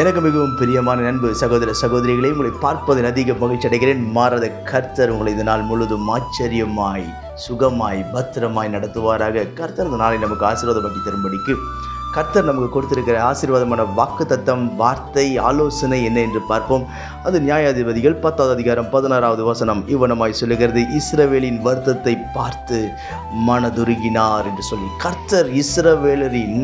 எனக்கு மிகவும் பிரியமான நண்பு சகோதர சகோதரிகளை உங்களை பார்ப்பதில் அதிக மகிழ்ச்சி அடைகிறேன். மாறாத கர்த்தர் உங்களை இந்த நாள் முழுதும் ஆச்சரியமாய் சுகமாய் பத்திரமாய் நடத்துவாராக. கர்த்தர் இந்த நாளை நமக்கு ஆசீர்வாதமாக்கி தரும்படிக்கு கர்த்தர் நமக்கு கொடுத்திருக்கிற ஆசீர்வாதமான வாக்கு தத்தம் வார்த்தை ஆலோசனை என்ன என்று பார்ப்போம். அது நியாயாதிபதிகள் பத்தாவது அதிகாரம் பதினாறாவது வசனம் இவ்வனமாய் சொல்லுகிறது இஸ்ரவேலின் வருத்தத்தை பார்த்து மனதுருகினார் என்று சொல்லி கர்த்தர் இஸ்ரவேலரின்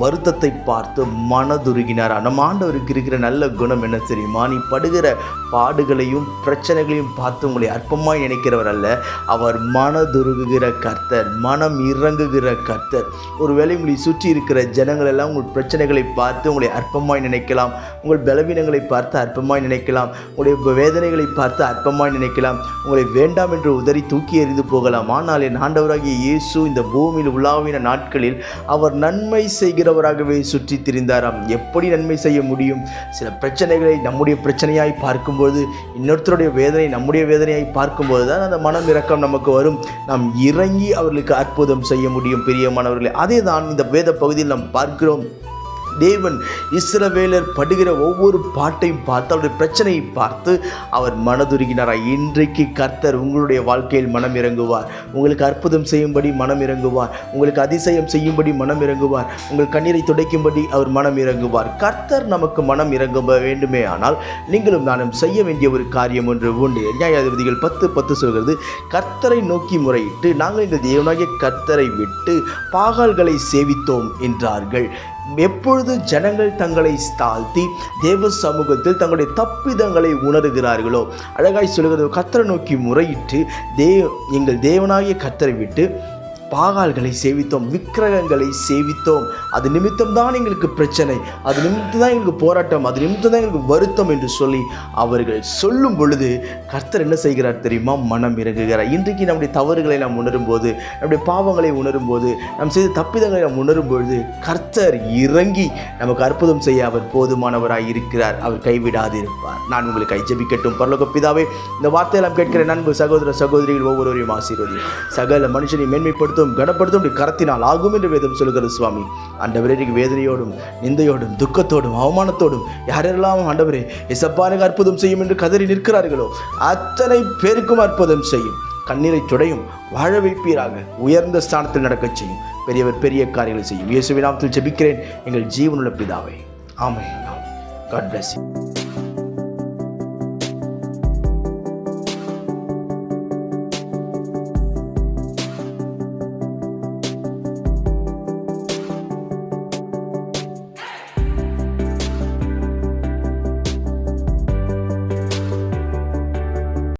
வருத்தத்தை பார்த்து மனதுருகினார். நம்ம ஆண்டவருக்கு இருக்கிற நல்ல குணம் என்ன தெரியுமா? நீ படுகிற பாடுகளையும் பிரச்சனைகளையும் பார்த்து உங்களை அற்பமாய் நினைக்கிறவர் அல்ல. அவர் மனதுருகுகிற கர்த்தர் மனம் இறங்குகிற கர்த்தர். ஒருவேளை உங்களை சுற்றி இருக்கிற ஜனங்கள் எல்லாம் உங்கள் பிரச்சனைகளை பார்த்து உங்களை அற்பமாய் நினைக்கலாம். உங்கள் பலவீனங்களை பார்த்து அற்பமாய் நினைக்கலாம். உங்களுடைய வேதனைகளை பார்த்து அற்பமாய் நினைக்கலாம். உங்களை வேண்டாம் என்று உதறி தூக்கி எறிந்து போகலாம். ஆனால் என் ஆண்டவராகிய இயேசு இந்த பூமியில் உலாவின நாட்களில் அவர் நன்மை செய்கிறவராகவே சுற்றி திரிந்தாராம். எப்படி நன்மை செய்ய முடியும்? சில பிரச்சனைகளை நம்முடைய பிரச்சனையாய் பார்க்கும்போது இன்னொருத்தருடைய வேதனை நம்முடைய வேதனையாய் பார்க்கும்போது தான் அந்த மனம் இறக்கம் நமக்கு வரும். நாம் இறங்கி அவர்களுக்கு அற்புதம் செய்ய முடியும் பிரியமானவர்களே. அதே தான் இந்த வேத பகுதியில் நாம் பார்க்கிறோம். தேவன் இஸ்ரவேலர் படுகிற ஒவ்வொரு பாட்டையும் பார்த்து அவருடைய பிரச்சனையை பார்த்து அவர் மனதுருகினாராய் இன்றைக்கு கர்த்தர் உங்களுடைய வாழ்க்கையில் மனம் இறங்குவார். உங்களுக்கு அற்புதம் செய்யும்படி மனம் இறங்குவார். உங்களுக்கு அதிசயம் செய்யும்படி மனம் இறங்குவார். உங்கள் கண்ணீரை துடைக்கும்படி அவர் மனம் இறங்குவார். கர்த்தர் நமக்கு மனம் இறங்க வேண்டுமே ஆனால் நீங்களும் நானும் செய்ய வேண்டிய ஒரு காரியம் ஒன்று உண்டு. நியாயாதிபதிகள் பத்து பத்து சொல்கிறது கர்த்தரை நோக்கி முறையிட்டு நாங்கள் இந்த தேவனாகிய கர்த்தரை விட்டு பாகால்களை சேவித்தோம் என்றார்கள். எப்பொழுது ஜனங்கள் தங்களை தாழ்த்தி தேவ சமூகத்தில் தங்களுடைய தப்பிதங்களை உணர்கிறார்களோ? அழகாய் சொல்கிறது கத்தரை நோக்கி முறையிட்டு தே எங்கள் தேவனாகிய கத்தரை விட்டு பாகால்களை சேவித்தோம் விக்கிரகங்களை சேவித்தோம். அது நிமித்தம் தான் எங்களுக்கு பிரச்சனை. அது நிமித்தம் தான் எங்களுக்கு போராட்டம். அது நிமித்தம் தான் எங்களுக்கு வருத்தம் என்று சொல்லி அவர்கள் சொல்லும் பொழுது கர்த்தர் என்ன செய்கிறார் தெரியுமா? மனம் இறங்குகிறார். இன்றைக்கு நம்முடைய தவறுகளை நாம் உணரும் போது நம்முடைய பாவங்களை உணரும் போது நாம் செய்த தப்பிதங்களை நாம் உணரும் பொழுது கர்த்தர் இறங்கி நமக்கு அற்புதம் செய்ய அவர் போதுமானவராய் இருக்கிறார். அவர் கைவிடாது இருப்பார் நான் உங்களுக்கு ஐஜபிக்கட்டும் பரலோக பிதாவே இந்த வார்த்தையெல்லாம் கேட்கிற நண்பு சகோதர சகோதரிகள் ஒவ்வொருவரையும் ஆசீர்வதி சகல மனுஷனை மேன்மைப்படுத்தும் கனப்படுத்தும் இப்படி கரத்தினால் ஆகும் என்று வேதம் சொல்கிறது சுவாமி. ஆண்டவரே நீங்க வேதனையோடும் நிந்தையோடும் துக்கத்தோடும் அவமானத்தோடும் யாரெல்லாம் ஆண்டவரே இசப்பானுக்கு அற்புதம் செய்யும் என்று கதறி நிற்கிறார்களோ அத்தனை பேருக்கும் அற்புதம் செய்யும். கண்ணீரை துடையும் வாழ வைப்பீராக உயர்ந்த ஸ்தானத்தில் நடக்கச் செய்யும். பெரியவர் பெரிய காரியங்களை செய்யும். இயேசுவின் நாமத்தில் ஜெபிக்கிறேன். எங்கள் ஜீவனுள்ள பிதாவை. ஆமென். God bless you